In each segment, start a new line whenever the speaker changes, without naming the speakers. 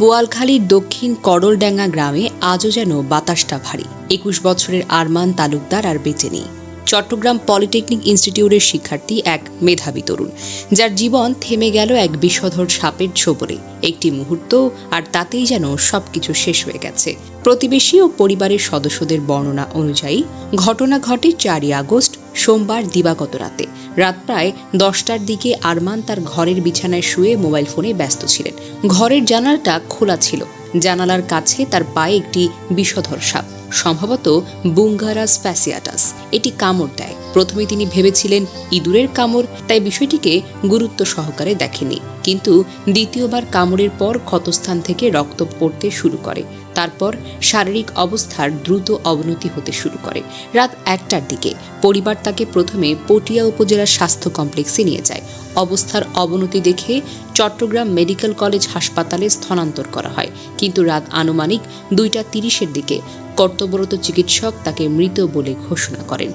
বোয়ালখালীর দক্ষিণ করলডাঙ্গা গ্রামে আজও যেন বাতাসটা ভারী। একুশ বছরের আরমান তালুকদার আর বেঁচে নেই। চট্টগ্রাম পলিটেকনিক ইনস্টিটিউটের শিক্ষার্থী এক মেধাবী তরুণ, যার জীবন থেমে গেল এক বিষধর সাপের ছোবরে একটি মুহূর্ত আর তাতেই যেন সবকিছু শেষ হয়ে গেছে। প্রতিবেশী ও পরিবারের সদস্যদের বর্ণনা অনুযায়ী, ঘটনা ঘটে চারই আগস্ট সোমবার দিবাগত রাতে। রাত প্রায় দশটার দিকে আরমান তার ঘরের বিছানায় শুয়ে মোবাইল ফোনে ব্যস্ত ছিলেন। ঘরের জানালাটা খোলা ছিল। জানালার কাছে তার পায়ে একটি বিষধর সাপ, সম্ভবত বুঙ্গারাস ফ্যাসিয়াটাস। এটি কামড় দেয়। প্রথমে তিনি ভেবেছিলেন ইঁদুরের কামড়, তাই বিষয়টিকে গুরুত্ব সহকারে দেখেনি। কিন্তু দ্বিতীয়বার কামড়ের পর ক্ষতস্থান থেকে রক্ত পড়তে শুরু করে। তারপর শারীরিক অবস্থার দ্রুত অবনতি হতে শুরু করে। রাত একটার দিকে পরিবার তাকে প্রথমে পটিয়া উপজেলার স্বাস্থ্য কমপ্লেক্সে নিয়ে যায়। অবস্থার অবনতি দেখে চট্টগ্রাম মেডিকেল কলেজ হাসপাতালে স্থানান্তর করা হয়। কিন্তু রাত আনুমানিক দুইটা তিরিশের দিকে কর্তব্যরত চিকিৎসক তাকে মৃত বলে ঘোষণা করেন।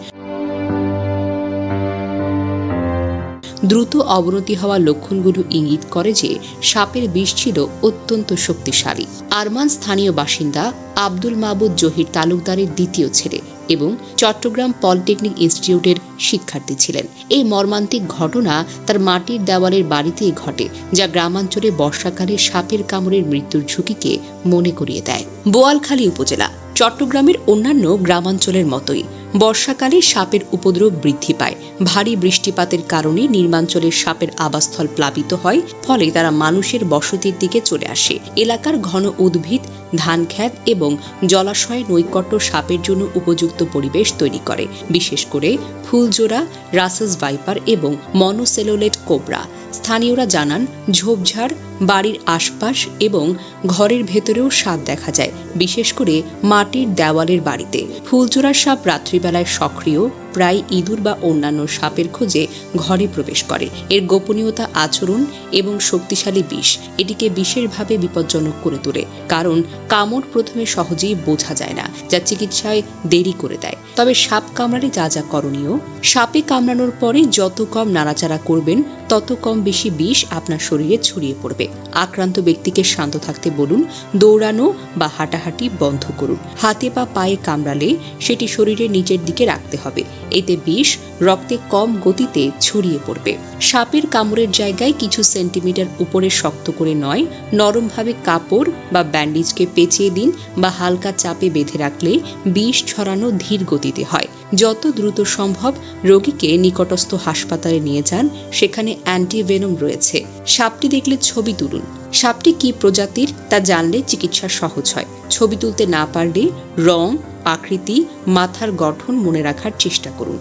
দ্রুত অবনতি হওয়া লক্ষণগুলো ইঙ্গিত করে যে সাপের বিষ ছিল অত্যন্ত শক্তিশালী। আরমান স্থানীয় বাসিন্দা আব্দুল মাহবুদ জহির তালুকদারের দ্বিতীয় ছেলে এবং চট্টগ্রাম পলিটেকনিক ইনস্টিটিউটের শিক্ষার্থী ছিলেন। এই মর্মান্তিক ঘটনা তার মাটির দেওয়ালের বাড়িতেই ঘটে, যা গ্রামাঞ্চলে বর্ষাকালে সাপের কামড়ের মৃত্যুর ঝুঁকিকে মনে করিয়ে দেয়। বোয়ালখালী উপজেলা, চট্টগ্রামের অন্যান্য গ্রামাঞ্চলের মতোই। বর্ষাকালে সাপের উপদ্রব বৃদ্ধি পায়। ভারী বৃষ্টিপাতের কারণে নির্মাঞ্চলের সাপের আবাসস্থল প্লাবিত হয়, ফলে তারা মানুষের বসতির দিকে চলে আসে। এলাকার ঘন উদ্ভিদ ধানখ্যাত এবং জলাশয়ের নৈকট্য সাপের জন্য উপযুক্ত পরিবেশ তৈরি করে। বিশেষ করে ফুলজোড়া রাসাস ভাইপার এবং মনোসেলোলেট কোবরা। স্থানীয়রা জানান, ঝোপঝাড় বাড়ির আশপাশ এবং ঘরের ভেতরেও সাপ দেখা যায়, বিশেষ করে মাটির দেওয়ালের বাড়িতে। ফুলচোরার সাপ রাত্রিবেলায় সক্রিয়, প্রায় ইঁদুর বা অন্যান্য সাপের খোঁজে ঘরে প্রবেশ করে। এর গোপনীয়তা আচরণ এবং শক্তিশালী বিষ, এটিকে বিশেষভাবে বিপজ্জনক করে তোলে, কারণ কামড় প্রথমে সহজেই বোঝা যায় না, যা চিকিৎসায় দেরি করে দেয়। তবে সাপ কামড়ালে যা যা করণীয়, সাপে কামড়ানোর পরে যত কম নাড়াচাড়া করবেন, তত কম বেশি বিষ আপনার শরীরে ছড়িয়ে পড়বে। আক্রান্ত ব্যক্তিকে শান্ত থাকতে বলুন, দৌড়ানো বা হাঁটাহাঁটি বন্ধ করুন। হাতে বা পায়ে কামড়ালে সেটি শরীরের নিচের দিকে রাখতে হবে। এতে বিষ রক্তে কম গতিতে ছড়িয়ে পড়বে। সাপের কামড়ের জায়গায় কিছু সেন্টিমিটার উপরে শক্ত করে নয়, নরমভাবে কাপড় বা ব্যান্ডেজকে পেঁচিয়ে দিন বা হালকা চাপে বেঁধে রাখলে বিষ ছড়ানো ধীর গতিতে হয়। যত দ্রুত সম্ভব রোগীকে নিকটস্থ হাসপাতালে নিয়ে যান, সেখানে অ্যান্টিভেনম রয়েছে। সাপটি দেখলে ছবি তুলুন। সাপটি কি প্রজাতির তা জানলে চিকিৎসা সহজ হয়। ছবি তুলতে না পারলে রং, আকৃতি, মাথার গঠন মনে রাখার চেষ্টা করুন।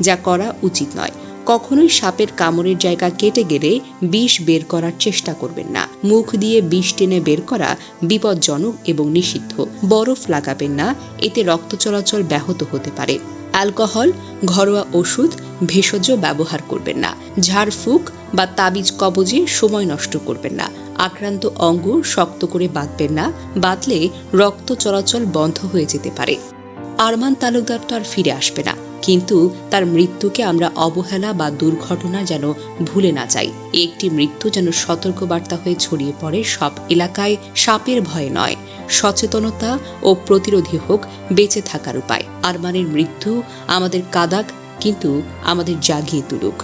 যা করা উচিত নয়। কখনোই সাপের কামড়ের জায়গা কেটে গেলে বিষ বের করার চেষ্টা করবেন না। মুখ দিয়ে বিষ টেনে বের করা বিপজ্জনক এবং নিষিদ্ধ। বরফ লাগাবেন না। এতে রক্ত চলাচল ব্যাহত হতে পারে। অ্যালকোহল, ঘরোয়া ওষুধ, ভেষজ ব্যবহার করবেন না। ঝাড়ফুঁক বা তাবিজ কবজে সময় নষ্ট করবেন না। আক্রান্ত অঙ্গ শক্ত করে বাঁধবেন না, বাঁধলে রক্ত চলাচল বন্ধ হয়ে যেতে পারে। আরমান তালুকদার তো আর ফিরে আসবে না। কিন্তু তার মৃত্যুকে আমরা অবহেলা বা দুর্ঘটনা যেন ভুলে না যাই। একটি মৃত্যু যেন সতর্কবার্তা হয়ে ছড়িয়ে পড়ে সব এলাকায় সাপের ভয় নয়। সচেতনতা ও প্রতিরোধী হোক, বেঁচে থাকার উপায়। আরমানের মৃত্যু আমাদের কাদাক, কিন্তু আমাদের জাগিয়ে তুলুক।